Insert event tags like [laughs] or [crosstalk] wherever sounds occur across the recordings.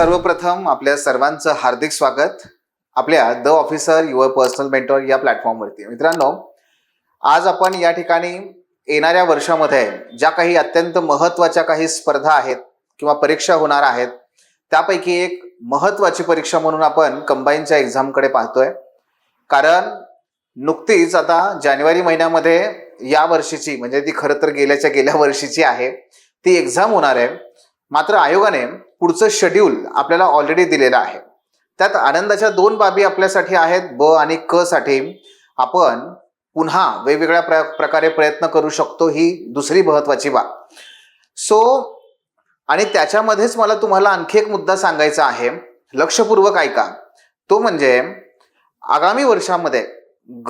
सर्वप्रथम आपल्या सर्वांचं हार्दिक स्वागत आपल्या the officer your personal mentor या प्लॅटफॉर्मवरती मित्रांनो आज आपण या ठिकाणी येणाऱ्या वर्षामध्ये ज्या काही अत्यंत महत्त्वाच्या काही स्पर्धा आहेत किंवा परीक्षा होणार आहेत त्यापैकी एक महत्त्वाची परीक्षा म्हणून आपण कंबाईनच्या एक्झामकडे पाहतोय. कारण नुकतीच आता जानेवारी महिन्यामध्ये या वर्षीची म्हणजे ती खरं तर गेल्याच्या गेल्या वर्षीची आहे ती एक्झाम होणार आहे. मात्र आयोगाने पुढचं शेड्यूल आपल्याला ऑलरेडी दिलेलं आहे. त्यात आनंदाच्या दोन बाबी आपल्यासाठी आहेत ब आणि क साठी. आपण पुन्हा वेगवेगळ्या प्र प्रकारे प्रयत्न करू शकतो ही दुसरी महत्वाची बाब. सो आणि त्याच्यामध्येच मला तुम्हाला आणखी एक मुद्दा सांगायचा आहे. लक्षपूर्वक ऐका. तो म्हणजे आगामी वर्षामध्ये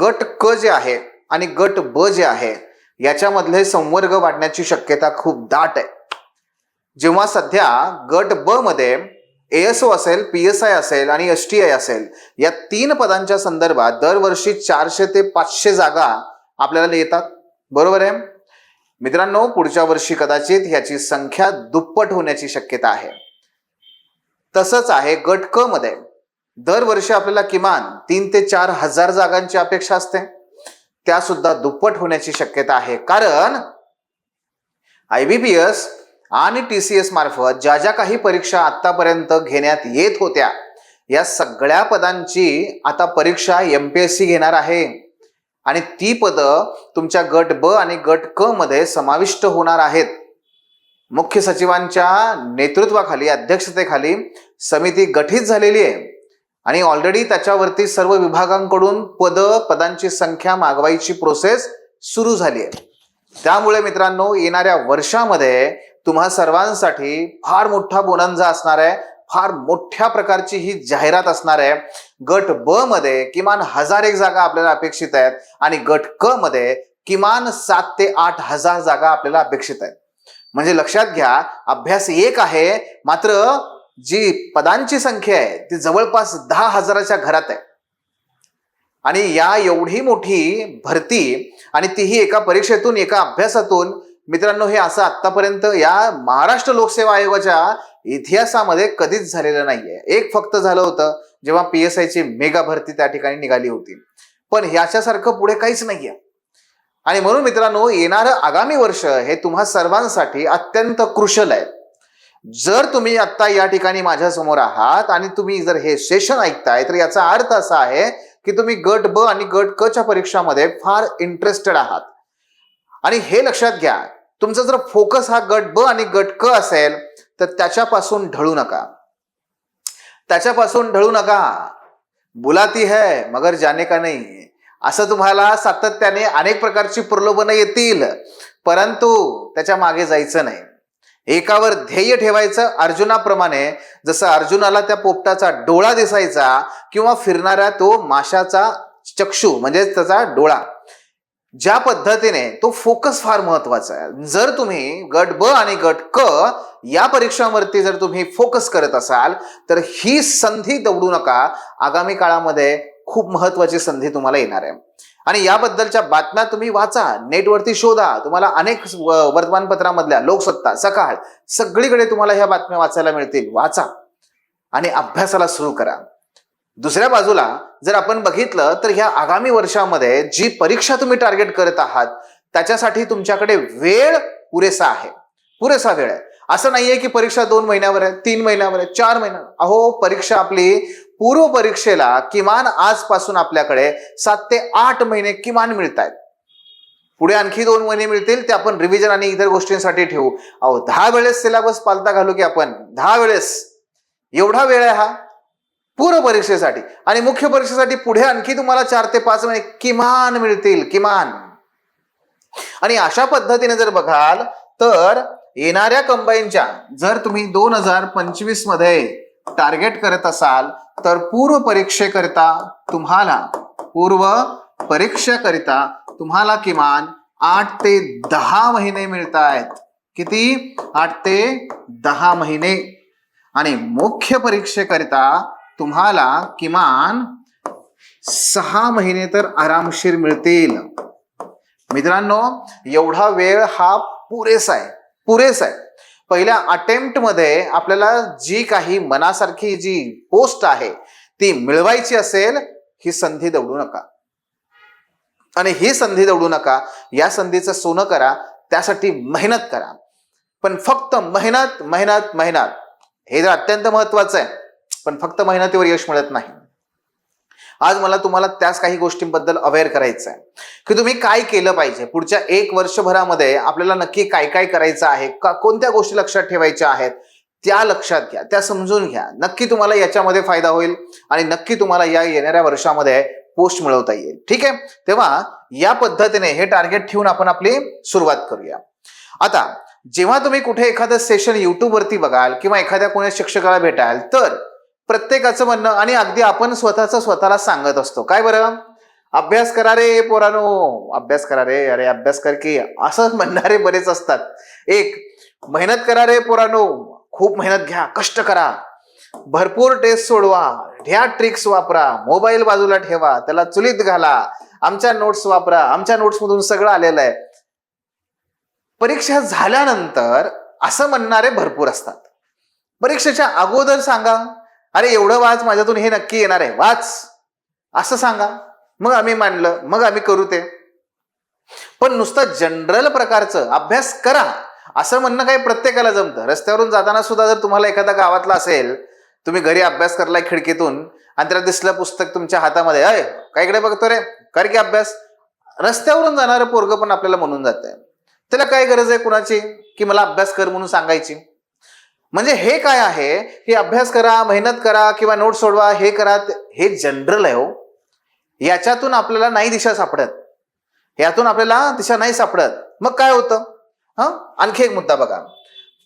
गट क जे आहे आणि गट ब जे आहे याच्यामधले संवर्ग वाढण्याची शक्यता खूप दाट आहे. जेव्हा सध्या गट ब मध्ये एएसओ असेल पी एस आय असेल आणि एस टी आय असेल या तीन पदांच्या संदर्भात दरवर्षी चारशे ते पाचशे जागा आपल्याला येतात. बरोबर आहे? मित्रांनो पुढच्या वर्षी कदाचित ह्याची संख्या दुप्पट होण्याची शक्यता आहे. तसंच आहे गट क मध्ये. दरवर्षी आपल्याला किमान तीन ते चार हजार जागांची अपेक्षा असते. त्या सुद्धा दुप्पट होण्याची शक्यता आहे. कारण आयबीपीएस आणि टी सी एस मार्फत ज्या ज्या काही परीक्षा आत्तापर्यंत घेण्यात येत होत्या या सगळ्या पदांची आता परीक्षा एम पी एस सी घेणार आहे. आणि ती पदं तुमच्या गट ब आणि गट क मध्ये समाविष्ट होणार आहेत. मुख्य सचिवांच्या नेतृत्वाखाली अध्यक्षतेखाली समिती गठीत झालेली आहे. आणि ऑलरेडी त्याच्यावरती सर्व विभागांकडून पद पदांची संख्या मागवायची प्रोसेस सुरू झाली आहे. त्यामुळे मित्रांनो येणाऱ्या वर्षामध्ये तुम्हा सर्वांसाठी फार मोठा बोनंजा असणार आहे फार मोठ्या प्रकारची ही जाहिरात असणार आहे. गट ब मध्ये किमान हजार एक जागा आपल्याला अपेक्षित आहेत आणि गट क मध्ये किमान सात ते आठ हजार जागा आपल्याला अपेक्षित आहेत. म्हणजे लक्षात घ्या अभ्यास एक आहे मात्र जी पदांची संख्या आहे ती जवळपास दहा हजाराच्या घरात आहे. आणि या एवढी मोठी भरती आणि तीही एका परीक्षेतून एका अभ्यासातून मित्रांनो हे असं आतापर्यंत या महाराष्ट्र लोकसेवा आयोगाच्या इतिहासामध्ये कधीच झालेलं नाहीये. एक फक्त झालं होतं जेव्हा पी एस आयची मेगा भरती त्या ठिकाणी निघाली होती. पण ह्याच्यासारखं पुढे काहीच नाहीये. आणि म्हणून मित्रांनो येणारं आगामी वर्ष हे तुम्हा सर्वांसाठी अत्यंत क्रुशल आहे. जर तुम्ही आता या ठिकाणी माझ्यासमोर आहात आणि तुम्ही जर हे सेशन ऐकताय तर याचा अर्थ असा आहे की तुम्ही गट ब आणि गट क च्या परीक्षामध्ये फार इंटरेस्टेड आहात. आणि हे लक्षात घ्या तुमचा जर फोकस हा गट ब आणि गट क असेल तर त्याच्यापासून ढळू नका. त्याच्यापासून ढळू नका. बुलाती है मगर जाने का नाही. असं तुम्हाला सातत्याने अनेक प्रकारची प्रलोभनं येतील परंतु त्याच्यामागे जायचं नाही. एकावर ध्येय ठेवायचं अर्जुनाप्रमाणे जसं अर्जुनाला त्या पोपटाचा डोळा दिसायचा किंवा फिरणाऱ्या तो माशाचा चक्षू म्हणजेच त्याचा डोळा. ज्या पद्धतीने तो फोकस फार महत्त्वाचा आहे. जर तुम्ही गट ब आणि गट क या परीक्षांवरती जर तुम्ही फोकस करत असाल तर ही संधी दवडू नका. आगामी काळामध्ये खूप महत्वाची संधी तुम्हाला येणार आहे. आणि याबद्दलच्या बातम्या तुम्ही वाचा नेटवरती शोधा. तुम्हाला अनेक वर्तमानपत्रामधल्या लोकसत्ता सकाळ सगळीकडे तुम्हाला ह्या बातम्या वाचायला मिळतील. वाचा आणि अभ्यासाला सुरू करा. दुसऱ्या बाजूला जर आपण बघितलं तर ह्या आगामी वर्षामध्ये जी परीक्षा तुम्ही टार्गेट करत आहात त्याच्यासाठी तुमच्याकडे वेळ पुरेसा आहे. पुरेसा वेळ आहे. असं नाहीये की परीक्षा दोन महिन्यावर आहे तीन महिन्यावर आहे चार महिन्यावर अहो परीक्षा आपली पूर्व परीक्षेला किमान आजपासून आपल्याकडे सात ते आठ महिने किमान मिळत आहेत पुढे आणखी दोन महिने मिळतील ते आपण रिव्हिजन आणि इतर गोष्टींसाठी ठेवू. अहो दहा वेळेस सिलेबस पालता घालू की आपण? दहा वेळेस. एवढा वेळ आहे हा. पूर्व परीक्षेसाठी. आणि मुख्य परीक्षेसाठी पुढे आणखी तुम्हाला चार ते पाच महिने किमान मिळतील किमान. आणि अशा पद्धतीने जर बघाल तर येणाऱ्या कंबाईनच्या जर तुम्ही दोन हजार पंचवीसमध्ये टार्गेट करत असाल तर पूर्व परीक्षेकरिता तुम्हाला पूर्व परीक्षेकरिता तुम्हाला किमान आठ ते दहा महिने मिळत आहेत किती? आठ ते दहा महिने. आणि मुख्य परीक्षेकरिता तुम्हाला किमान सहा महिने तर आरामशीर मिळतील. मित्रांनो एवढा वेळ हा पुरेसा आहे पुरेसा आहे. पहिल्या अटेम्प्टमध्ये आपल्याला जी काही मनासारखी जी पोस्ट आहे ती मिळवायची असेल ही संधी दवडू नका. आणि ही संधी दवडू नका या संधीचं सोनं करा त्यासाठी मेहनत करा. पण फक्त मेहनत मेहनत मेहनत हे जर अत्यंत महत्वाचं आहे. पण फक्त मेहनतीवर यश मिळत नाही. आज मला तुम्हाला त्याच काही गोष्टींबद्दल अवेअर करायचं आहे की तुम्ही काय केलं पाहिजे? पुढच्या एक वर्षभरामध्ये आपल्याला नक्की काय काय करायचं आहे? का कोणत्या गोष्टी लक्षात ठेवायच्या आहेत? त्या लक्षात घ्या त्या समजून घ्या. नक्की तुम्हाला याच्यामध्ये फायदा होईल आणि नक्की तुम्हाला या येणाऱ्या वर्षामध्ये पोस्ट मिळवता येईल. ठीक आहे? तेव्हा या पद्धतीने हे टार्गेट ठेवून आपण आपली सुरुवात करूया. आता जेव्हा तुम्ही कुठे एखादं सेशन युट्यूबवरती बघाल किंवा एखाद्या कोणी शिक्षकाला भेटाल तर प्रत्येकाचं म्हणणं आणि अगदी आपण स्वतःच स्वतःला सांगत असतो. काय बरं? अभ्यास करा रे पोरानो. अभ्यास करा रे. अरे अभ्यास कर की. असं [laughs] म्हणणारे बरेच असतात. एक मेहनत करा रे पोरानो. खूप मेहनत घ्या. कष्ट करा. भरपूर टेस्ट सोडवा. ह्या ट्रिक्स वापरा. मोबाईल बाजूला ठेवा. त्याला चुलीत घाला. आमच्या नोट्स वापरा. आमच्या नोट्स मधून सगळं आलेलं आहे. परीक्षा झाल्यानंतर असं म्हणणारे भरपूर असतात. परीक्षेच्या अगोदर सांगा. अरे एवढं वाच माझ्यातून हे नक्की येणार आहे. वाच. असं सांगा. मग आम्ही मांडलं मग आम्ही करू ते. पण नुसतं जनरल प्रकारचं अभ्यास करा. असं म्हणणं काही प्रत्येकाला जमतं. रस्त्यावरून जाताना सुद्धा जर तुम्हाला एखादा गावातला असेल तुम्ही घरी अभ्यास करलाय खिडकीतून आणि त्याला दिसलं पुस्तक तुमच्या हातामध्ये अय काय इकडे बघतो रे? कर की अभ्यास. रस्त्यावरून जाणारं पोरग पण आपल्याला म्हणून जात आहे त्याला काय गरज आहे कुणाची? की मला अभ्यास कर म्हणून सांगायची? म्हणजे हे काय आहे? की अभ्यास करा मेहनत करा किंवा नोट सोडवा हे करा. हे जनरल आहे हो. याच्यातून आपल्याला नाही दिशा सापडत. यातून आपल्याला दिशा नाही सापडत. मग काय होतं? हं? आणखी एक मुद्दा बघा.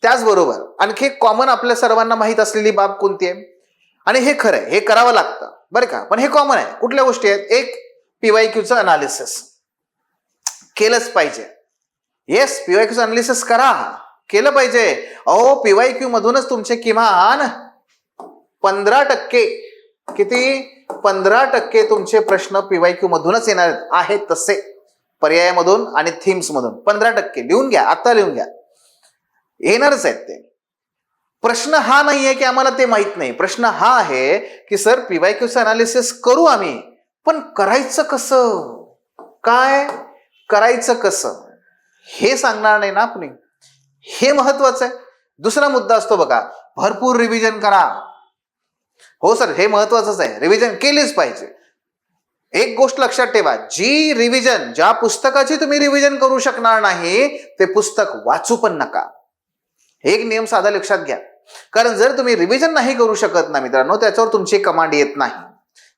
त्याचबरोबर आणखी एक कॉमन आपल्या सर्वांना माहीत असलेली बाब कोणती आहे? आणि हे खरं आहे. हे करावं लागतं. बरं का? पण हे कॉमन आहे. कुठल्या गोष्टी आहेत? एक पीवाय क्यूचं अनालिसिस केलंच पाहिजे. येस पीवाय क्यूचं अनालिसिस करा. केलं पाहिजे. अहो पीवाय क्यू मधूनच तुमचे किमान पंधरा टक्के किती? पंधरा टक्के तुमचे प्रश्न पीवाय क्यू मधूनच येणार आहेत तसे. पर्यायामधून आणि थीम्स मधून पंधरा टक्के. लिहून घ्या. आता लिहून घ्या. येणारच आहेत ते. प्रश्न हा नाहीये की आम्हाला ते माहीत नाही. प्रश्न हा आहे की सर पीवाय क्यूचं अनालिसिस करू आम्ही. पण करायचं कसं? काय करायचं कसं? हे सांगणार नाही ना आपण हे महत्वाचं आहे. दुसरा मुद्दा असतो बघा भरपूर रिव्हिजन करा. हो सर हे महत्वाचंच आहे. रिव्हिजन केलीच पाहिजे. एक गोष्ट लक्षात ठेवा जी रिव्हिजन ज्या पुस्तकाची तुम्ही रिव्हिजन करू शकणार नाही ते पुस्तक वाचू पण नका. एक नियम साधा लक्षात घ्या. कारण जर तुम्ही रिव्हिजन नाही करू शकत ना मित्रांनो त्याच्यावर तुमची कमांड येत नाही.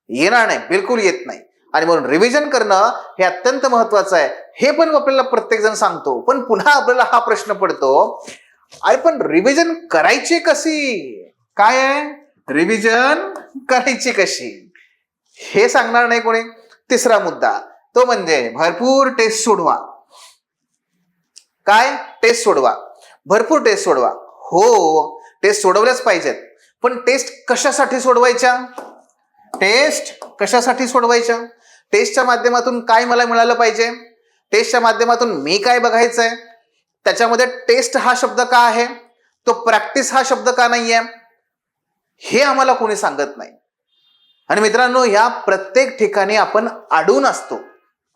येणार नाही बिलकुल येत नाही. आणि म्हणून रिव्हिजन करणं हे अत्यंत महत्वाचं आहे. हे पण आपल्याला प्रत्येक जण सांगतो. पण पुन्हा आपल्याला हा प्रश्न पडतो अरे पण रिव्हिजन करायची कशी? काय आहे? रिव्हिजन करायची कशी? हे सांगणार नाही कोणी. तिसरा मुद्दा तो म्हणजे भरपूर टेस्ट सोडवा. काय? टेस्ट सोडवा. भरपूर टेस्ट सोडवा. हो टेस्ट सोडवल्याच पाहिजेत. पण टेस्ट कशासाठी सोडवायच्या? टेस्ट कशासाठी सोडवायच्या? टेस्टच्या माध्यमातून काय मला मिळालं पाहिजे? टेस्टच्या माध्यमातून मी काय बघायचं आहे त्याच्यामध्ये टेस्ट हा शब्द का आहे? तो प्रॅक्टिस हा शब्द का नाही आहे हे आम्हाला कोणी सांगत नाही. आणि मित्रांनो या प्रत्येक ठिकाणी आपण अडून असतो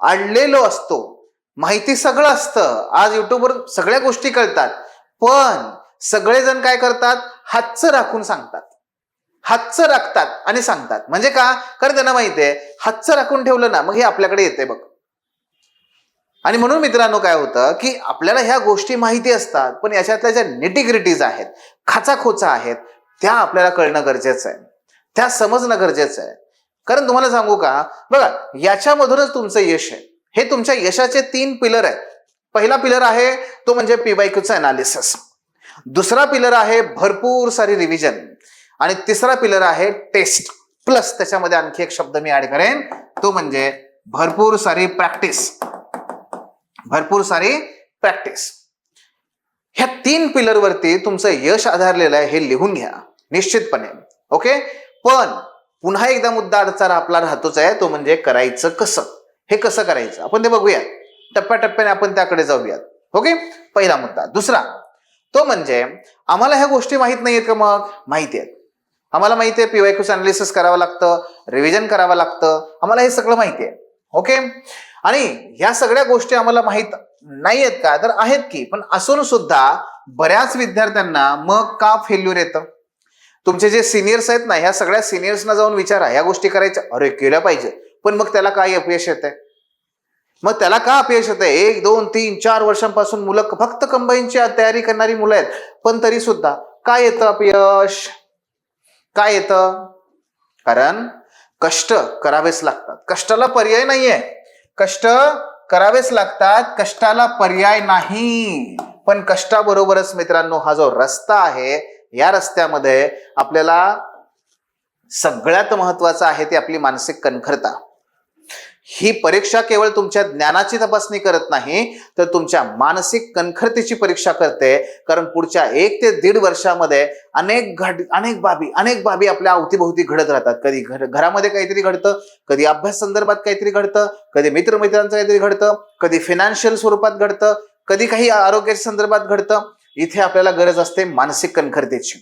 अडलेलो असतो. माहिती सगळं असतं. आज युट्यूबवर सगळ्या गोष्टी कळतात. पण सगळेजण काय करतात? हातचं राखून सांगतात. हातचं राखतात आणि सांगतात. म्हणजे का? कारण त्यांना माहिती आहे हातचं राखून ठेवलं ना मग हे आपल्याकडे येते बघ. आणि म्हणून मित्रांनो काय होतं की आपल्याला ह्या गोष्टी माहिती असतात पण याच्यातल्या ज्या निटिग्रिटीज आहेत खाचाखोचा आहेत त्या आपल्याला कळणं गरजेचं आहे. त्या समजणं गरजेचं आहे. कारण तुम्हाला सांगू का बघा याच्यामधूनच तुमचं यश आहे. हे तुमच्या यशाचे तीन पिलर आहेत. पहिला पिलर आहे तो म्हणजे पीवायक्यूचं अनालिसिस दुसरा पिलर आहे भरपूर सारी रिव्हिजन आणि तिसरा पिलर आहे टेस्ट प्लस त्याच्यामध्ये आणखी एक शब्द मी ऍड करेन. तो म्हणजे भरपूर सारी प्रॅक्टिस. भरपूर सारी प्रॅक्टिस. ह्या तीन पिलर वरती तुमचं यश आधारलेलं आहे हे लिहून घ्या. निश्चितपणे. ओके पण पुन्हा एकदा मुद्दा अडचण आपला राहतोच आहे. तो म्हणजे करायचं कसं? हे कसं करायचं? आपण ते बघूयात. टप्प्याटप्प्याने आपण त्याकडे जाऊयात. ओके पहिला मुद्दा. दुसरा. तो म्हणजे आम्हाला ह्या गोष्टी माहीत नाहीयेत का मग? माहिती आहेत. आम्हाला माहिती आहे पीवायक्यूस अनालिसिस करावं लागतं रिव्हिजन करावं लागतं. आम्हाला हे सगळं माहिती आहे ओके आणि ह्या सगळ्या गोष्टी आम्हाला माहीत नाही आहेत का? तर आहेत की पण असून सुद्धा बऱ्याच विद्यार्थ्यांना मग का फेल्युअर येतं? तुमचे जे सिनियर्स आहेत ना ह्या सगळ्या सिनियर्सना जाऊन विचारा ह्या गोष्टी करायच्या. अरे केल्या पाहिजे पण मग त्याला काय अपयश येत आहे मग त्याला का अपयश येत आहे एक दोन तीन चार वर्षांपासून मुलं फक्त कंबाईनची तयारी करणारी मुलं आहेत. पण तरी सुद्धा काय येतं अपयश? काय येतं? कारण कष्ट करावेच लागतात. कष्टाला पर्याय नाहीये. कष्ट करावेच लागतात. कष्टाला पर्याय नाही. पण कष्टाबरोबरच मित्रांनो हा जो रस्ता आहे या रस्त्यामध्ये आपल्याला सगळ्यात महत्वाचं आहे ती आपली मानसिक कणखरता. ही परीक्षा केवळ तुमच्या ज्ञानाची तपासणी करत नाही तर तुमच्या मानसिक कणखरतेची परीक्षा करते. कारण पुढच्या एक ते दीड वर्षामध्ये अनेक घड अनेक बाबी अनेक बाबी आपल्या अवतीभोवती घडत राहतात. कधी घर घरामध्ये काहीतरी घडतं कधी अभ्यास संदर्भात काहीतरी घडतं कधी मित्रमित्रांचं काहीतरी घडतं कधी फिनान्शियल स्वरूपात घडतं कधी काही आरोग्याच्या संदर्भात घडतं. इथे आपल्याला गरज असते मानसिक कणखरतेची.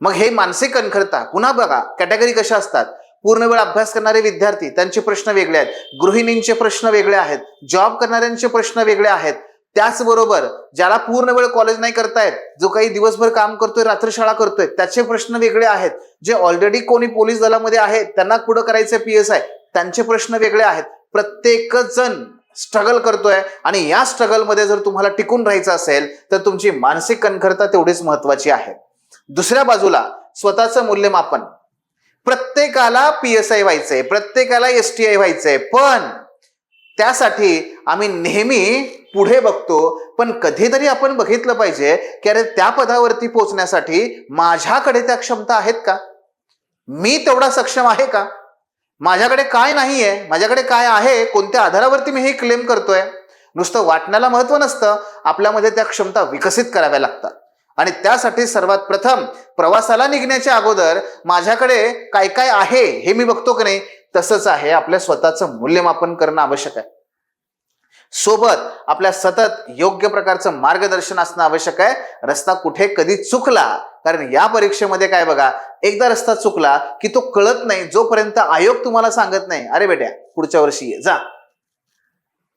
मग हे मानसिक कणखरता पुन्हा बघा कॅटेगरी कशा असतात? पूर्ण वेळ अभ्यास करणारे विद्यार्थी त्यांचे प्रश्न वेगळे आहेत. गृहिणींचे प्रश्न वेगळे आहेत. जॉब करणाऱ्यांचे प्रश्न वेगळे आहेत. त्याचबरोबर ज्याला पूर्ण वेळ कॉलेज नाही करतायत जो काही दिवसभर काम करतोय रात्रशाळा करतोय त्याचे प्रश्न वेगळे आहेत. जे ऑलरेडी कोणी पोलीस दलामध्ये आहेत त्यांना पुढं करायचे पी एस आय त्यांचे प्रश्न वेगळे आहेत. प्रत्येक जण स्ट्रगल करतोय आणि या स्ट्रगलमध्ये जर तुम्हाला टिकून राहायचं असेल तर तुमची मानसिक कणखरता तेवढीच महत्वाची आहे. दुसऱ्या बाजूला स्वतःचं मूल्यमापन. प्रत्येकाला पी एस आय व्हायचंय प्रत्येकाला एस टी आय व्हायचंय. पण त्यासाठी आम्ही नेहमी पुढे बघतो पण कधीतरी आपण बघितलं पाहिजे की अरे त्या पदावरती पोहोचण्यासाठी माझ्याकडे त्या क्षमता आहेत का? मी तेवढा सक्षम आहे का? माझ्याकडे काय नाही आहे माझ्याकडे काय आहे? कोणत्या आधारावरती मी हे क्लेम करतोय? नुसतं वाटण्याला महत्त्व नसतं. आपल्यामध्ये त्या क्षमता विकसित कराव्या लागतात. आणि त्यासाठी सर्वात प्रथम प्रवासाला निघण्याच्या अगोदर माझ्याकडे काय काय आहे हे मी बघतो की नाही तसंच आहे. आपल्या स्वतःचं मूल्यमापन करणं आवश्यक आहे. सोबत आपल्या सतत योग्य प्रकारचं मार्गदर्शन असणं आवश्यक आहे. रस्ता कुठे कधी चुकला? कारण या परीक्षेमध्ये काय बघा एकदा रस्ता चुकला की तो कळत नाही जोपर्यंत आयोग तुम्हाला सांगत नाही अरे बेट्या पुढच्या वर्षी ये जा.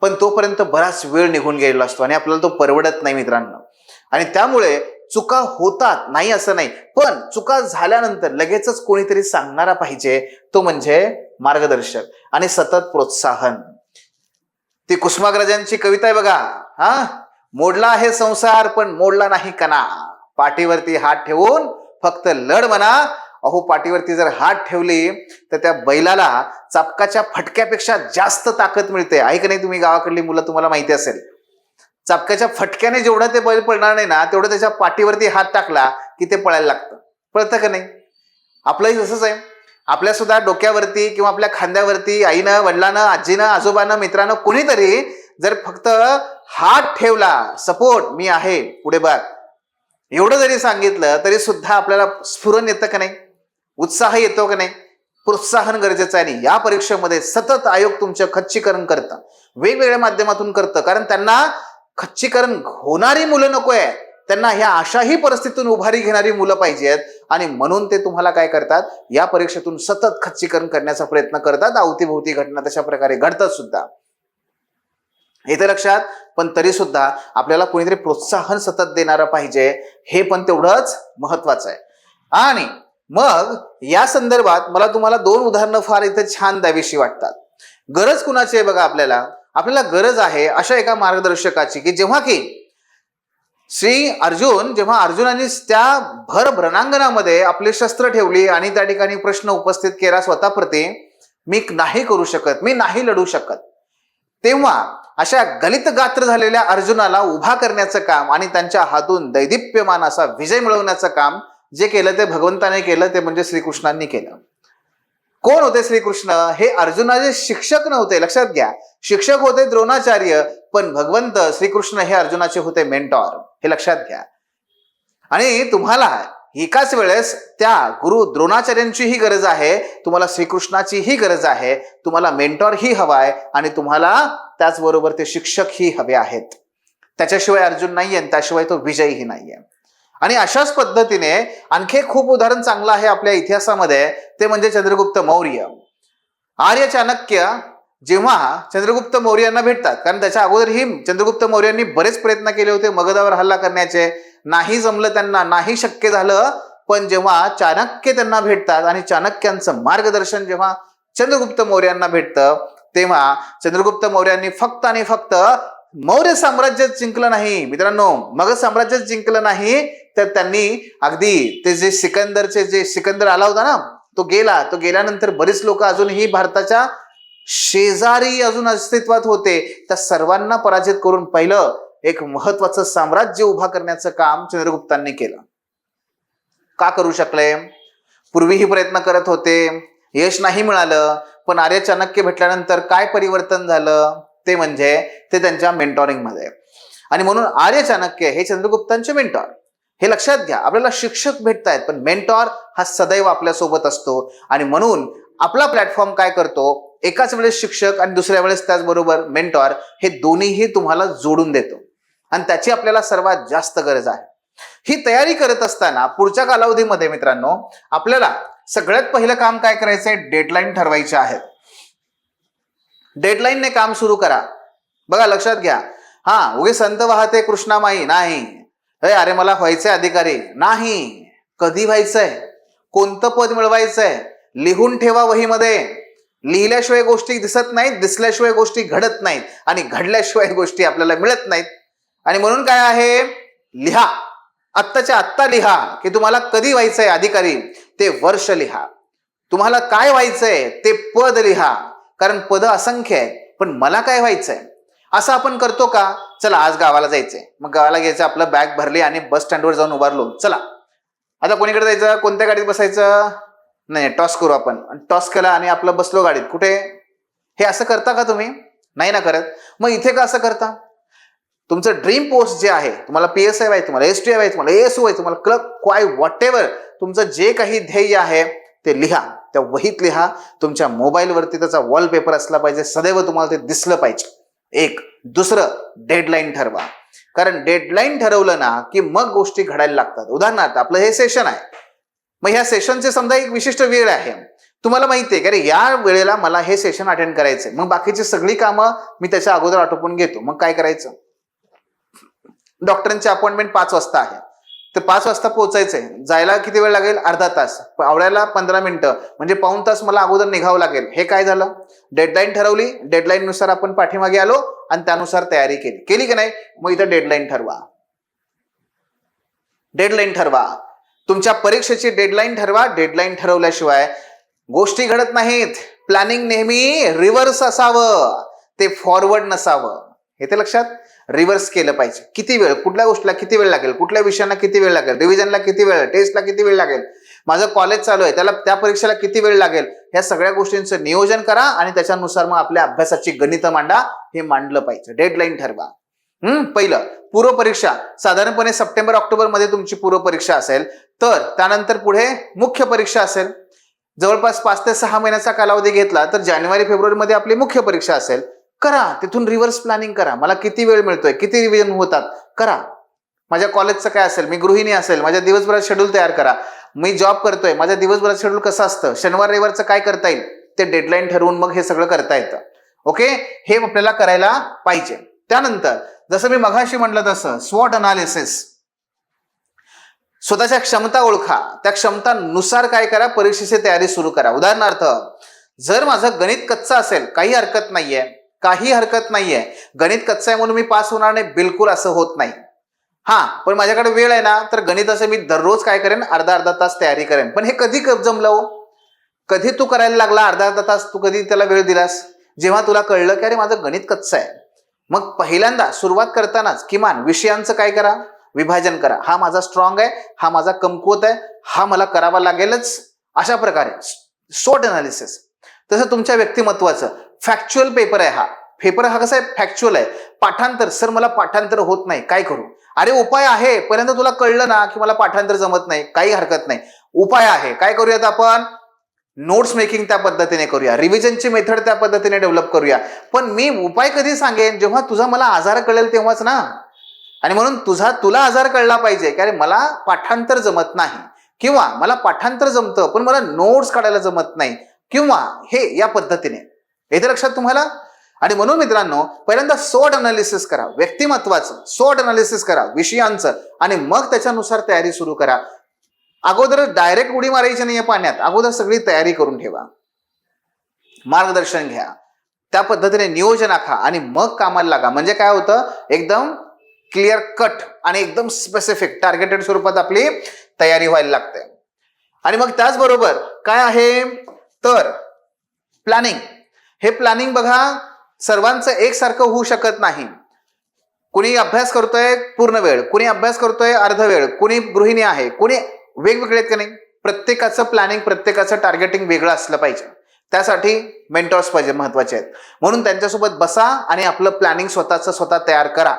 पण तोपर्यंत बराच वेळ निघून गेलेला असतो आणि आपल्याला तो परवडत नाही मित्रांनो. आणि त्यामुळे चुका होतात नाही असं नाही. पण चुका झाल्यानंतर लगेचच कोणीतरी सांगणारा पाहिजे तो म्हणजे मार्गदर्शक आणि सतत प्रोत्साहन. ती कुसुमाग्रजांची कविता आहे बघा. हा? मोडला आहे संसार पण मोडला नाही कणा. पाठीवरती हात ठेवून फक्त लढ म्हणा. अहो पाठीवरती जर हात ठेवली तर त्या बैलाला चापकाच्या फटक्यापेक्षा जास्त ताकद मिळते. आहे का नाही तुम्ही गावाकडली मुलं तुम्हाला माहिती असेल. चापक्याच्या फटक्याने जेवढं ते बैल पळणार नाही ना तेवढं त्याच्या पाठीवरती हात टाकला की ते पळायला लागतं. पळतं का नाही? आपलंही तसंच आहे. आपल्या सुद्धा डोक्यावरती किंवा आपल्या खांद्यावरती आईनं वडिलानं आजीनं आजोबानं मित्रानं कोणीतरी जर फक्त हात ठेवला सपोर्ट मी आहे पुढे बघ. एवढं जरी सांगितलं तरी सुद्धा आपल्याला स्फुरण येतं का नाही? उत्साह येतो का नाही? प्रोत्साहन गरजेचं आहे आणि या परीक्षेमध्ये सतत आयोग तुमचं खच्चीकरण करतं. वेगवेगळ्या माध्यमातून करतं कारण त्यांना खच्चीकरण होणारी मुलं नको आहे त्यांना ह्या अशाही परिस्थितीतून उभारी घेणारी मुलं पाहिजेत. आणि म्हणून ते तुम्हाला काय करतात? या परीक्षेतून सतत खच्चीकरण करण्याचा प्रयत्न करतात. अवतीभोवती घटना तशा प्रकारे घडतात सुद्धा. येते लक्षात पण तरी सुद्धा आपल्याला कोणीतरी प्रोत्साहन सतत देणारं पाहिजे हे पण तेवढंच महत्वाचं आहे. आणि मग या संदर्भात मला तुम्हाला दोन उदाहरणं फार इथे छान द्यावीशी वाटतात. गरज कुणाची आहे बघा आपल्याला? आपल्याला गरज आहे अशा एका मार्गदर्शकाची की जेव्हा की श्री अर्जुन जेव्हा अर्जुनाने त्या भर भ्रणांगणामध्ये आपली शस्त्र ठेवली आणि त्या ठिकाणी प्रश्न उपस्थित केला स्वतःप्रती मी नाही करू शकत मी नाही लढू शकत. तेव्हा अशा गलित गात्र झालेल्या अर्जुनाला उभा करण्याचं काम आणि त्यांच्या हातून दैदिप्यमान असा विजय मिळवण्याचं काम जे केलं ते भगवंताने केलं ते म्हणजे श्रीकृष्णांनी केलं. कोण होते श्रीकृष्ण? हे अर्जुनाचे शिक्षक नव्हते लक्षात घ्या. शिक्षक होते द्रोणाचार्य पण भगवंत श्रीकृष्ण हे अर्जुनाचे होते मेंटॉर हे लक्षात घ्या. आणि तुम्हाला एकाच वेळेस त्या गुरु द्रोणाचार्यांचीही गरज आहे तुम्हाला श्रीकृष्णाचीही गरज आहे तुम्हाला मेंटॉर ही हवाय आणि तुम्हाला त्याचबरोबर ते शिक्षक ही हवे आहेत. त्याच्याशिवाय अर्जुन नाहीये आणि त्याशिवाय तो विजयही नाहीये. आणि अशाच पद्धतीने आणखी एक खूप उदाहरण चांगलं आहे आपल्या इतिहासामध्ये ते म्हणजे चंद्रगुप्त मौर्य. आर्य चाणक्य जेव्हा चंद्रगुप्त मौर्यांना भेटतात कारण त्याच्या अगोदरही चंद्रगुप्त मौर्यांनी बरेच प्रयत्न केले होते मगधावर हल्ला करण्याचे. नाही जमलं त्यांना नाही शक्य झालं पण जेव्हा चाणक्य त्यांना भेटतात आणि चाणक्यांचं मार्गदर्शन जेव्हा चंद्रगुप्त मौर्यांना भेटतं तेव्हा चंद्रगुप्त मौर्यांनी फक्त आणि फक्त मौर्य साम्राज्य जिंकलं नाही. मित्रांनो मगध साम्राज्य जिंकलं नाही तर त्यांनी अगदी ते जे सिकंदरचे जे सिकंदर आला होता ना तो गेला. तो गेल्यानंतर बरीच लोक अजूनही भारताच्या शेजारी अजून अस्तित्वात होते. त्या सर्वांना पराजित करून पहिलं एक महत्वाचं साम्राज्य उभा करण्याचं काम चंद्रगुप्तांनी केलं. का करू शकले? पूर्वीही प्रयत्न करत होते. यश नाही मिळालं. पण आर्य चाणक्य भेटल्यानंतर काय परिवर्तन झालं? ते म्हणजे ते त्यांच्या मेंटॉरिंगमध्ये आणि म्हणून आर्य चाणक्य हे चंद्रगुप्तांचे मेंटॉर हे लक्षात घ्या. आपल्याला शिक्षक भेटतायत पण मेंटॉर हा सदैव आपल्यासोबत असतो. आणि म्हणून आपला प्लॅटफॉर्म काय करतो? एकाच वेळेस शिक्षक आणि दुसऱ्या वेळेस त्याचबरोबर मेंटॉर हे दोन्हीही तुम्हाला जोडून देतो. आणि त्याची आपल्याला सर्वात जास्त गरज आहे. ही तयारी करत असताना पुढच्या कालावधीमध्ये मित्रांनो आपल्याला सगळ्यात पहिलं काम काय करायचंय? डेडलाईन ठरवायचे आहेत. डेडलाईनने काम सुरू करा. बघा लक्षात घ्या. हा उगे संत वाहते कृष्णामाई नाही. अरे अरे मला व्हायचंय अधिकारी. नाही. कधी व्हायचंय? कोणतं पद मिळवायचंय? लिहून ठेवा वहीमध्ये. लिहिल्याशिवाय गोष्टी दिसत नाहीत दिसल्याशिवाय गोष्टी घडत नाहीत आणि घडल्याशिवाय गोष्टी आपल्याला मिळत नाहीत. आणि म्हणून काय आहे? लिहा. आत्ताच्या आत्ता लिहा की तुम्हाला कधी व्हायचंय अधिकारी? ते वर्ष लिहा. तुम्हाला काय व्हायचंय? ते पद लिहा. कारण पद असंख्य आहेत पण मला काय व्हायचंय? असं आपण करतो का? चला आज गावाला जायचंय. मग गावाला घ्यायचं आपलं बॅग भरली आणि बस स्टँडवर जाऊन उभारलो. चला. आता कोणीकडे जायचं? कोणत्या गाडीत बसायचं? नाही टॉस करू आपण. टॉस केला आणि आपलं बसलो गाडीत. कुठे? हे असं करता का तुम्ही? नाही ना करत. मग इथे का असं करता? तुमचं ड्रीम पोस्ट जे आहे तुम्हाला पी एस आय आहे तुम्हाला एस टी आय आहे तुम्हाला एस ओ आहे तुम्हाला क्लब क्वाय वॉट एव्हर तुमचं जे काही ध्येय आहे ते लिहा. त्या वहीत लिहा. तुमच्या मोबाईलवरती त्याचा वॉलपेपर असला पाहिजे. सदैव तुम्हाला ते दिसलं पाहिजे. एक दुसरं डेडलाईन ठरवा. कारण डेडलाईन ठरवलं ना की मग गोष्टी घडायला लागतात. उदाहरणार्थ आपलं हे सेशन आहे. मग ह्या सेशनचे समजा एक विशिष्ट वेळ आहे. तुम्हाला माहिती आहे की अरे या वेळेला मला हे सेशन अटेंड करायचंय. मग बाकीची सगळी कामं मी त्याच्या अगोदर आटोपून घेतो. मग काय करायचं? डॉक्टरांची अपॉइंटमेंट पाच वाजता आहे. तर पाच वाजता पोहोचायचंय. जायला किती वेळ लागेल? अर्धा तास. आवडायला पंधरा मिनिटं. म्हणजे पाऊन तास मला अगोदर निघावं लागेल. हे काय झालं? डेडलाईन ठरवली. डेडलाईन नुसार आपण पाठीमागे आलो आणि त्यानुसार तयारी केली. केली की नाही? मग इथं डेडलाईन ठरवा. डेडलाईन ठरवा. तुमच्या परीक्षेची डेडलाईन ठरवा. डेडलाईन ठरवल्याशिवाय गोष्टी घडत नाहीत. प्लॅनिंग नेहमी रिव्हर्स असावं. ते फॉरवर्ड नसावं. हे ते लक्षात. रिव्हर्स केलं पाहिजे. किती वेळ कुठल्या गोष्टीला किती वेळ लागेल? कुठल्या विषयांना किती वेळ लागेल? रिव्हिजनला किती वेळ टेस्टला किती वेळ लागेल? माझं कॉलेज चालू आहे त्याला त्या परीक्षेला किती वेळ लागेल? ह्या सगळ्या गोष्टींचं नियोजन करा आणि त्याच्यानुसार मग आपल्या अभ्यासाची गणित मांडा. हे मांडलं पाहिजे. डेडलाईन ठरवा. हम्म पहिलं पूर्व परीक्षा साधारणपणे सप्टेंबर ऑक्टोबरमध्ये तुमची पूर्व परीक्षा असेल. तर त्यानंतर पुढे मुख्य परीक्षा असेल. जवळपास पाच ते सहा महिन्याचा कालावधी घेतला तर जानेवारी फेब्रुवारी मध्ये आपली मुख्य परीक्षा असेल. करा तिथून रिव्हर्स प्लॅनिंग करा. मला किती वेळ मिळतोय किती रिव्हिजन होतात करा. माझ्या कॉलेजचं काय असेल मी गृहिणी असेल माझ्या दिवसभरात शेड्यूल तयार करा. मी जॉब करतोय माझ्या दिवसभरात शेड्यूल कसं असतं? शनिवार रविवारचं काय करता येईल? ते डेडलाईन ठरवून मग हे सगळं करता येतं. ओके हे आपल्याला करायला पाहिजे. त्यानंतर जसं मी मघाशी म्हटलं तसं स्वॉट अनालिसिस स्वतःच्या क्षमता ओळखा. त्या क्षमतानुसार काय करा? परीक्षेची तयारी सुरू करा. उदाहरणार्थ जर माझं गणित कच्चं असेल काही हरकत नाहीये काही हरकत नाहीये. गणित कच्चं आहे म्हणून मी पास होणार नाही. बिलकुल असं होत नाही. हा पण माझ्याकडे वेळ आहे ना तर गणिताचं मी दररोज काय करेन? अर्धा अर्धा तास तयारी करेन. पण हे कधी क- जमलं हो? कधी तू करायला लागला अर्धा अर्धा तास? तू कधी त्याला वेळ दिलास? जेव्हा तुला कळलं की अरे माझं गणित कच्चं आहे. मग पहिल्यांदा सुरुवात करतानाच किमान विषयांचं काय करा? विभाजन करा. हा माझा स्ट्रॉंग आहे हा माझा कमकुवत आहे हा मला करावा लागेलच. अशा प्रकारे. शॉर्ट अनालिसिस तसं तुमच्या व्यक्तिमत्वाचं. फॅक्च्युअल पेपर आहे हा. पेपर हा कसा आहे? फॅक्च्युअल आहे. पाठांतर. सर मला पाठांतर होत नाही. काय करू? अरे उपाय आहे. पर्यंत तुला कळलं ना की मला पाठांतर जमत नाही. काही हरकत नाही. उपाय आहे. काय करूयात आपण? नोट्स मेकिंग त्या पद्धतीने करूया. रिव्हिजनची मेथड त्या पद्धतीने डेव्हलप करूया. पण मी उपाय कधी सांगेन? जेव्हा तुझा मला आजार कळेल तेव्हाच ना. आणि म्हणून तुझा तुला आजार कळला पाहिजे. की अरे मला पाठांतर जमत नाही. किंवा मला पाठांतर जमतं पण मला नोट्स काढायला जमत नाही. किंवा हे या पद्धतीने. येते लक्षात तुम्हाला? आणि म्हणून मित्रांनो पहिल्यांदा सोट अनालिसिस करा. व्यक्तिमत्वाचं सोट अनालिसिस करा विषयांचं आणि मग त्याच्यानुसार तयारी सुरू करा. अगोदर डायरेक्ट उडी मारायची नाही पाण्यात. अगोदर सगळी तयारी करून ठेवा. मार्गदर्शन घ्या. त्या पद्धतीने नियोजन आखा आणि मग कामाला लागा. म्हणजे काय होतं? एकदम क्लिअर कट आणि एकदम स्पेसिफिक टार्गेटेड स्वरूपात आपली तयारी व्हायला लागते. आणि मग त्याचबरोबर काय आहे? तर प्लॅनिंग हे प्लॅनिंग बघा सर्वांचं एकसारखं होऊ शकत नाही. कुणी अभ्यास करतोय पूर्ण वेळ. कुणी अभ्यास करतोय अर्ध वेळ. कुणी गृहिणी आहे. कुणी वेगवेगळे आहेत का नाही? प्रत्येकाचं प्लॅनिंग प्रत्येकाचं टार्गेटिंग वेगळं असलं पाहिजे. त्यासाठी मेंटॉर्स पाहिजे महत्त्वाचे आहेत. म्हणून त्यांच्यासोबत बसा आणि आपलं प्लॅनिंग स्वतःचं स्वतः तयार करा.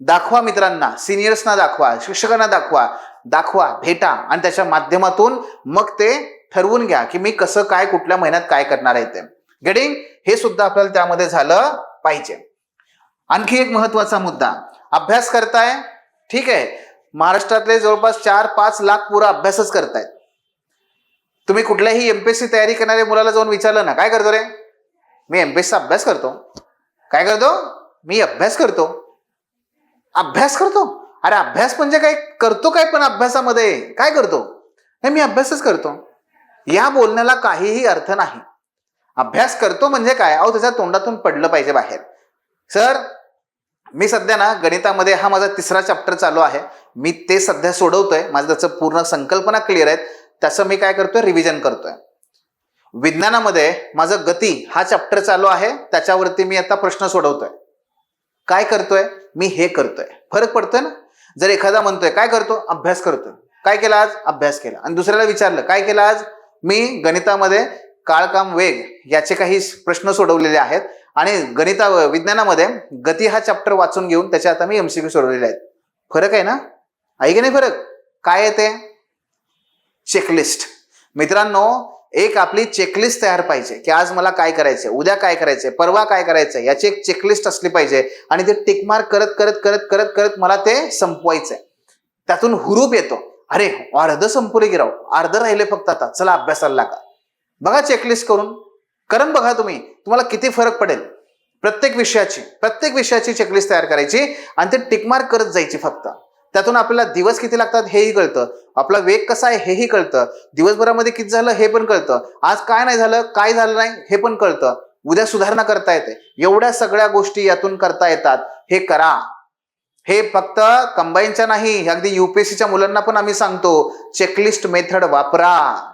दाखवा मित्रांना सिनियर्सना दाखवा शिक्षकांना दाखवा. दाखवा भेटा आणि त्याच्या माध्यमातून मग ते ठरवून घ्या की मी कसं काय कुठल्या महिन्यात काय करणार आहे ते. गेटिंग हे सुद्धा आपल्याला त्यामध्ये झालं पाहिजे. आणखी एक महत्त्वाचा मुद्दा. अभ्यास करताय ठीक आहे. महाराष्ट्रातले जवळपास चार पाच लाख पुरा अभ्यासच करतायत. तुम्ही कुठल्याही एमपीएससी तयारी करणाऱ्या मुलाला जाऊन विचारलं ना काय करतो रे? मी एमपीएसचा अभ्यास करतो. काय करतो? मी अभ्यास करतो. अभ्यास करतो? अरे अभ्यास म्हणजे काय? करतो काय पण अभ्यासामध्ये? काय करतो? नाही मी अभ्यासच करतो. या बोलण्याला काहीही अर्थ नाही. अभ्यास करतो म्हणजे काय? अहो त्याच्या तोंडातून पडलं पाहिजे बाहेर. सर मी सध्या ना गणितामध्ये हा माझा तिसरा चॅप्टर चालू आहे. मी ते सध्या सोडवतोय. माझं त्याचं पूर्ण संकल्पना क्लिअर आहेत. त्याचं मी काय करतोय? रिव्हिजन करतोय. विज्ञानामध्ये माझं गती हा चॅप्टर चालू आहे. त्याच्यावरती मी आता प्रश्न सोडवतोय. काय करतोय? मी हे करतोय. फरक पडतोय ना? जर एखादा म्हणतोय काय करतो? अभ्यास करतोय. काय केला आज? अभ्यास केला. आणि दुसऱ्याला विचारलं काय केलं आज? मी गणितामध्ये काळ काम वेग याचे काही प्रश्न सोडवलेले आहेत. आणि गणिता विज्ञानामध्ये गती हा चॅप्टर वाचून घेऊन त्याचे आता मी एमसीक्यू सोडवलेले आहेत. फरक आहे ना? आहे की नाही फरक? काय येते चेकलिस्ट मित्रांनो एक आपली चेकलिस्ट तयार पाहिजे की आज मला काय करायचंय उद्या काय करायचंय परवा काय करायचंय याची एक चेकलिस्ट असली पाहिजे आणि ते टिकमार्क करत करत करत करत करत मला ते संपवायचंय. त्यातून हुरूप येतो. अरे अर्ध संपवले गिराव अर्ध राहिले फक्त आता. चला अभ्यासाला लागा. बघा चेकलिस्ट करून. करून बघा तुम्ही तुम्हाला किती फरक पडेल. प्रत्येक विषयाची प्रत्येक विषयाची चेकलिस्ट तयार करायची आणि ते टिकमार्क करत जायची फक्त. त्यातून आपल्याला दिवस किती लागतात हेही कळतं. आपला वेग कसा आहे हेही कळतं. दिवसभरामध्ये किती झालं हे पण कळतं. आज काय नाही झालं काय झालं नाही हे पण कळतं. उद्या सुधारणा करता येते. एवढ्या सगळ्या गोष्टी यातून करता येतात. हे करा. हे फक्त कंबाईनच्या नाही अगदी युपीएससीच्या मुलांना पण आम्ही सांगतो. चेकलिस्ट मेथड वापरा.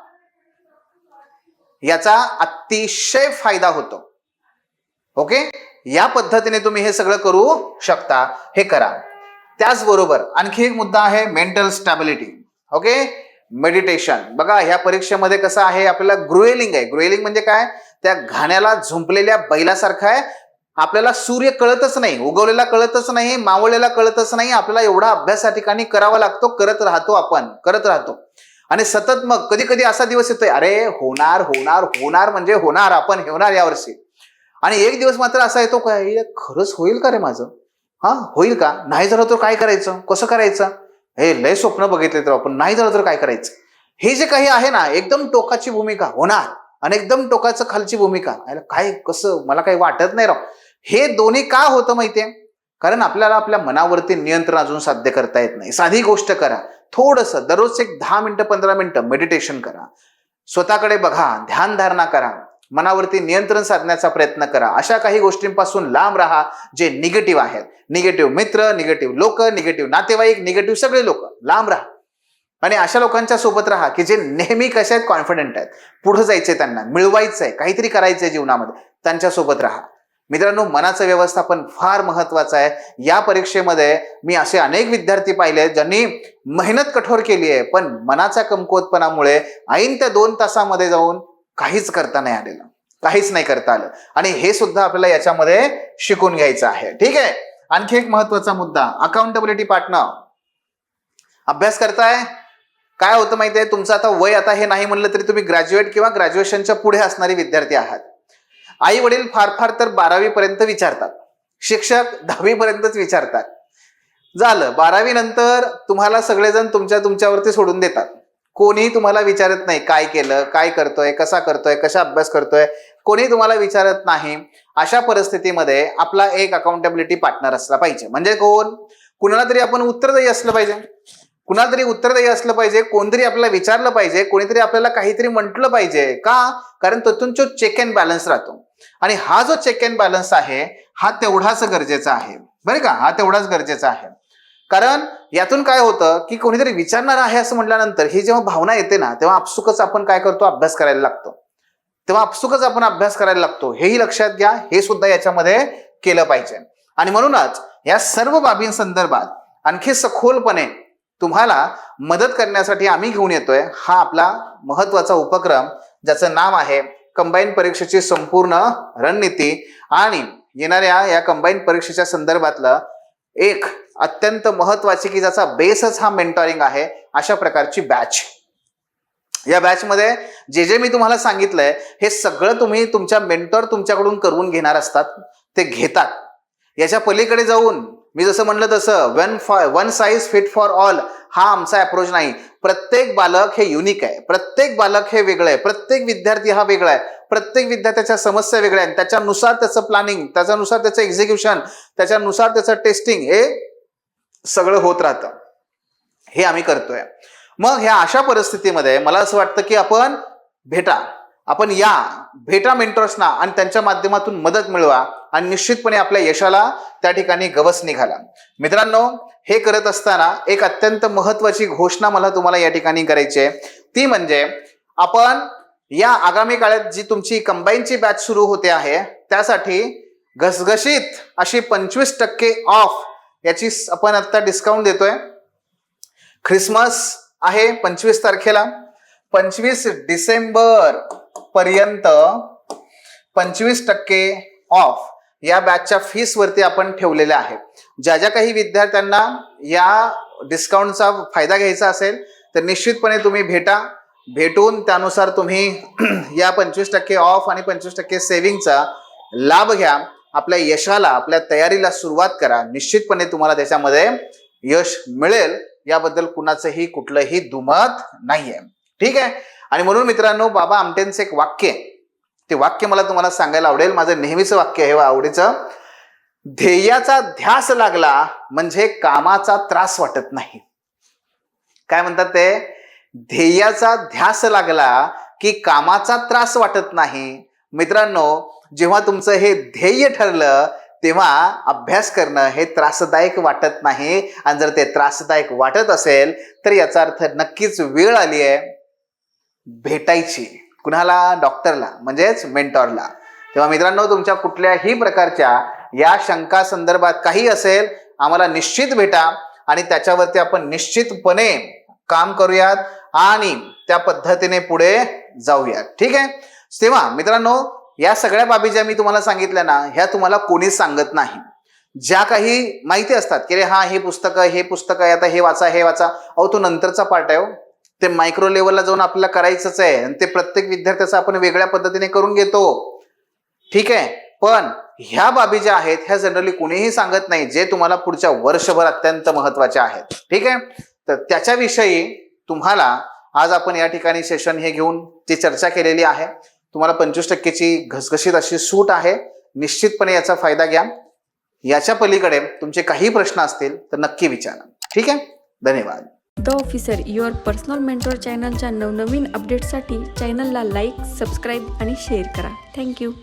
याचा अतिशय फायदा होतो. ओके? या पद्धतीने तुम्ही हे सगळं करू शकता. हे करा. त्याचबरोबर आणखी एक मुद्दा आहे मेंटल स्टॅबिलिटी ओके? मेडिटेशन बघा ह्या परीक्षेमध्ये कसं आहे आपल्याला ग्रुएलिंग आहे. ग्रुएलिंग म्हणजे काय? त्या घाण्याला झुंपलेल्या बैलासारखं आहे. आपल्याला सूर्य कळतच नाही उगवलेला कळतच नाही मावळलेला कळतच नाही. आपल्याला एवढा अभ्यास या ठिकाणी करावा लागतो करत राहतो आपण. करत राहतो. आणि सतत मग कधी कधी असा दिवस येतोय अरे होणार होणार होणार म्हणजे होणार आपण होणार यावर्षी. आणि एक दिवस मात्र असा येतो काय खरंच होईल का रे माझं? हा होईल का? नाही झालं तर काय करायचं? कसं करायचं? हे लय स्वप्न बघितले तर आपण नाही झालं तर काय करायचं? हे जे काही आहे ना एकदम टोकाची भूमिका होणार. आणि एकदम टोकाचं खालची भूमिका. काय कसं? मला काही वाटत नाही राव. हे दोन्ही का होतं माहितीये? कारण आपल्याला आपल्या मनावरती नियंत्रण अजून साध्य करता येत नाही. साधी गोष्ट करा. थोडस दररोज एक दहा मिनिटं पंधरा मिनिटं मेडिटेशन करा. स्वतःकडे बघा ध्यानधारणा करा. मनावरती नियंत्रण साधण्याचा प्रयत्न करा. अशा काही गोष्टींपासून लांब राहा जे निगेटिव्ह आहेत. निगेटिव्ह मित्र निगेटिव्ह लोक निगेटिव्ह नातेवाईक निगेटिव्ह सगळे लोक. लांब राहा. आणि अशा लोकांच्या सोबत राहा की जे नेहमी कसे आहेत कॉन्फिडंट आहेत. पुढे जायचंय त्यांना मिळवायचंय काहीतरी करायचंय जीवनामध्ये. त्यांच्यासोबत राहा. मित्रांनो मनाचं व्यवस्थापन फार महत्वाचं आहे. या परीक्षेमध्ये मी असे अनेक विद्यार्थी पाहिले ज्यांनी मेहनत कठोर केली आहे पण मनाच्या कमकुवतपणामुळे ऐन त्या दोन तासामध्ये जाऊन काहीच करता नाही आलेलं. काहीच नाही करता आलं. आणि हे सुद्धा आपल्याला याच्यामध्ये शिकून घ्यायचं आहे. ठीक आहे? आणखी एक महत्त्वाचा मुद्दा अकाउंटेबिलिटी पार्टनर अभ्यास करताय? काय होतं माहिती आहे तुमचं आता वय आता हे नाही म्हणलं तरी तुम्ही ग्रॅज्युएट किंवा ग्रॅज्युएशनच्या पुढे असणारे विद्यार्थी आहात. आई वडील फार फार तर बारावी पर्यंत विचारतात. शिक्षक दहावी पर्यंतच विचारतात. झालं बारावी नंतर तुम्हाला सगळेजण तुमच्या तुमच्यावरती सोडून देतात. कोणीही तुम्हाला विचारत नाही काय केलं काय करतोय कसा करतोय कशा अभ्यास करतोय कोणी तुम्हाला विचारत नाही. अशा परिस्थितीमध्ये आपला एक अकाउंटेबिलिटी पार्टनर असला पाहिजे. म्हणजे कोण? कुणाला तरी आपण उत्तरदायी असलं पाहिजे. कुणाला तरी उत्तरदायी असलं पाहिजे कोणतरी आपल्याला विचारलं पाहिजे कोणीतरी आपल्याला काहीतरी म्हटलं पाहिजे. का? कारण त्यातून जो चेक अँड बॅलन्स राहतो. आणि हा जो चेक अँड बॅलन्स आहे हा तेवढाच गरजेचा आहे. बरं का? हा तेवढाच गरजेचा आहे. कारण यातून काय होतं की कोणीतरी विचारणार आहे असं म्हटल्यानंतर ही जेव्हा भावना येते ना तेव्हा आपसुकच आपण काय करतो? अभ्यास करायला लागतो. तेव्हा आपसुकच आपण अभ्यास करायला लागतो. हेही लक्षात घ्या हे सुद्धा याच्यामध्ये केलं पाहिजे. आणि म्हणूनच या सर्व बाबींसंदर्भात आणखी सखोलपणे तुम्हाला मदत करण्यासाठी आम्ही घेऊन येतोय. हा आपला महत्त्वाचा उपक्रम ज्याचं नाव आहे कंबाईन परीक्षेची संपूर्ण रणनीती. आणि येणाऱ्या या कंबाईन परीक्षेच्या संदर्भातलं एक अत्यंत महत्वाची की ज्याचा बेसच हा मेंटॉरिंग आहे अशा प्रकारची बॅच या बॅचमध्ये जे जे मी तुम्हाला सांगितलंय हे सगळं तुम्ही तुमच्या मेंटॉर तुमच्याकडून करून घेणार असतात. ते घेतात. याच्या पलीकडे जाऊन मी जसं म्हणलं तसं one for one size fit for all हा आमचा अप्रोच नाही. प्रत्येक बालक हे युनिक आहे. प्रत्येक बालक हे वेगळं आहे. प्रत्येक विद्यार्थी हा वेगळा आहे. प्रत्येक विद्यार्थ्याच्या समस्या वेगळ्या आहेत. त्याच्यानुसार त्याचं प्लॅनिंग त्याच्यानुसार त्याचं एक्झिक्युशन त्याच्यानुसार त्याचं टेस्टिंग हे सगळं होत राहतं. हे आम्ही करतोय. मग ह्या अशा परिस्थितीमध्ये मला असं वाटतं की आपण भेटा. आपण या. भेटा मेंटर्सना आणि त्यांच्या माध्यमातून मदत मिळवा. आणि निश्चितपणे आपल्या यशाला त्या ठिकाणी गवस निघाला. मित्रांनो हे करत असताना एक अत्यंत महत्वाची घोषणा मला तुम्हाला या ठिकाणी करायची आहे. ती म्हणजे आपण या आगामी काळात जी तुमची कंबाईनची बॅच सुरू होते आहे त्यासाठी घसघशीत अशी पंचवीस टक्के ऑफ याची आपण आता डिस्काउंट देतोय. ख्रिसमस आहे पंचवीस तारखेला. पंचवीस डिसेंबर पर्यंत पंचवीस टक्के ऑफ या बॅचच्या फीसवरती आपण ठेवलेल्या आहे ज्या ज्या काही विद्यार्थ्यांना या डिस्काउंटचा फायदा घ्यायचा असेल तर निश्चितपणे तुम्ही भेटा. भेटून त्यानुसार तुम्ही [clears throat] या पंचवीस टक्के ऑफ आणि पंचवीस टक्के सेव्हिंगचा लाभ घ्या. आपल्या यशाला आपल्या तयारीला सुरुवात करा. निश्चितपणे तुम्हाला त्याच्यामध्ये यश मिळेल. याबद्दल कुणाचंही कुठलंही दुमत नाहीये. ठीक आहे? आणि म्हणून मित्रांनो बाबा आमटेंचं एक वाक्य आहे. ते वाक्य मला तुम्हाला सांगायला आवडेल. माझं नेहमीचं वाक्य आहे आवडीचं. ध्येयाचा ध्यास लागला म्हणजे कामाचा त्रास वाटत नाही. काय म्हणतात ते? ध्येयाचा ध्यास लागला की कामाचा त्रास वाटत नाही. मित्रांनो जेव्हा तुमचं हे ध्येय ठरलं तेव्हा अभ्यास करणं हे त्रासदायक वाटत नाही. आणि जर ते त्रासदायक वाटत असेल तर याचा अर्थ नक्कीच वेळ आली आहे भेटायची. कुणाला? डॉक्टरला म्हणजेच मेंटॉरला. तेव्हा मित्रांनो तुमच्या कुठल्याही प्रकारच्या या शंका संदर्भात काही असेल आम्हाला निश्चित भेटा आणि त्याच्यावरती आपण निश्चितपणे काम करूयात आणि त्या पद्धतीने पुढे जाऊयात. ठीक आहे? तेव्हा मित्रांनो या सगळ्या बाबी ज्या मी तुम्हाला सांगितल्या ना ह्या तुम्हाला कोणीच सांगत नाही. ज्या काही माहिती असतात की रे हा हे पुस्तकं हे पुस्तकं आहे आता हे वाचा हे वाचा. अहो तो नंतरचा पार्ट आहे हो. ते मायक्रो लेवलला जाऊन आपल्याला करायचंच आहे. आणि ते प्रत्येक विद्यार्थ्याचं आपण वेगळ्या पद्धतीने करून घेतो. ठीक आहे? पण ह्या बाबी ज्या आहेत ह्या जनरली कुणीही सांगत नाही जे तुम्हाला पुढच्या वर्षभर अत्यंत महत्त्वाच्या आहेत. ठीक आहे? तर त्याच्याविषयी तुम्हाला आज आपण या ठिकाणी सेशन हे घेऊन ती चर्चा केलेली आहे तुम्हाला पंचवीस टक्केची घसघशीत अशी सूट आहे. निश्चितपणे याचा फायदा घ्या. याच्या पलीकडे तुमचे काही प्रश्न असतील तर नक्की विचारा. ठीक आहे? धन्यवाद. The officer your personal mentor चॅनलच्या नवनवीन अपडेट्ससाठी चॅनलला लाईक सबस्क्राईब आणि शेअर करा. Thank you